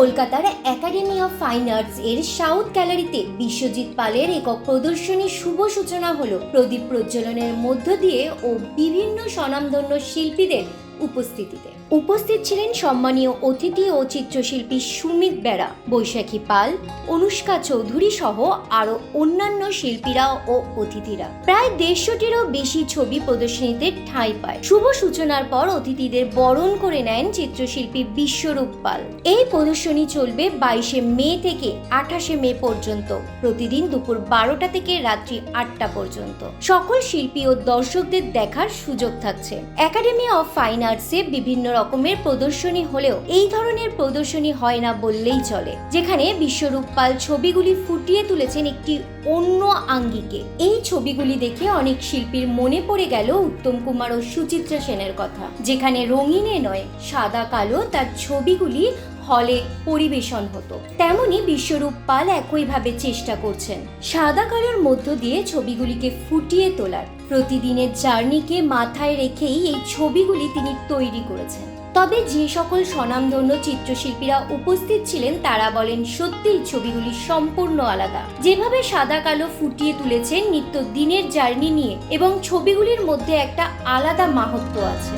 কলকাতার academy of fine arts এর south গ্যালারিতে বিশ্বজিৎ পালের একক প্রদর্শনী শুভ সূচনা হলো। প্রদীপ প্রজ্বলনের মধ্য দিয়ে ও বিভিন্ন স্বনামধন্য শিল্পীদের উপস্থিতিতে। উপস্থিত ছিলেন সম্মানীয় অতিথি ও চিত্রশিল্পী সুমিত বেড়া, বৈশাখী পাল, অনুষ্কা চৌধুরী সহ আরও অন্যান্য শিল্পীরা ও অতিথিরা। প্রায় দেড়শোটিরও বেশি ছবি প্রদর্শনীতে ঠাঁই পায়। শুভ সূচনার পর অতিথিদের বরণ করে নেন চিত্রশিল্পী বিশ্বরূপ পাল। এই প্রদর্শনী চলবে বাইশে মে থেকে আঠাশে মে পর্যন্ত। প্রতিদিন দুপুর বারোটা থেকে রাত্রি আটটা পর্যন্ত। সকল শিল্পী ও দর্শকদের দেখার সুযোগ থাকছে। একাডেমি অফ ফাইন আর্টসে বিভিন্ন রকমের প্রদর্শনী হলেও এই ধরনের প্রদর্শনী হয় না বললেই চলে। যেখানে বিশ্বরূপ পাল ছবিগুলি ফুটিয়ে তুলেছেন একটি অন্য আঙ্গিকে। এই ছবিগুলি দেখে অনেক শিল্পীর মনে পড়ে গেল উত্তম কুমার ও সুচিত্রা সেনের কথা। যেখানে রঙিনে নয়, সাদা কালো তার ছবিগুলি হলে পরিবেশন হতো। তেমনি বিশ্বরূপ পাল একইভাবে চেষ্টা করছেন। সাদা কালোর মধ্য দিয়ে ছবিগুলিকে ফুটিয়ে তোলার। প্রতিদিনের জার্নিকে মাথায় রেখেই এই ছবিগুলি তিনি তৈরি করেছেন। তবে যে সকল স্বনামধন্য চিত্রশিল্পীরা উপস্থিত ছিলেন তারা বলেন, সত্যিই ছবিগুলি সম্পূর্ণ আলাদা। যেভাবে সাদা কালো ফুটিয়ে তুলেছেন নিত্য দিনের জার্নি নিয়ে এবং ছবিগুলির মধ্যে একটা আলাদা মাহাত্ম্য আছে।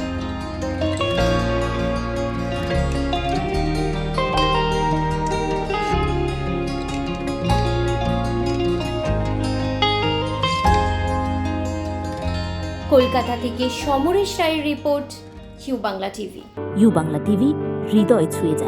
কলকাতা থেকে সমরেশ রায়ের report U Bangla TV. U Bangla TV হৃদয় ছুঁয়ে যায়।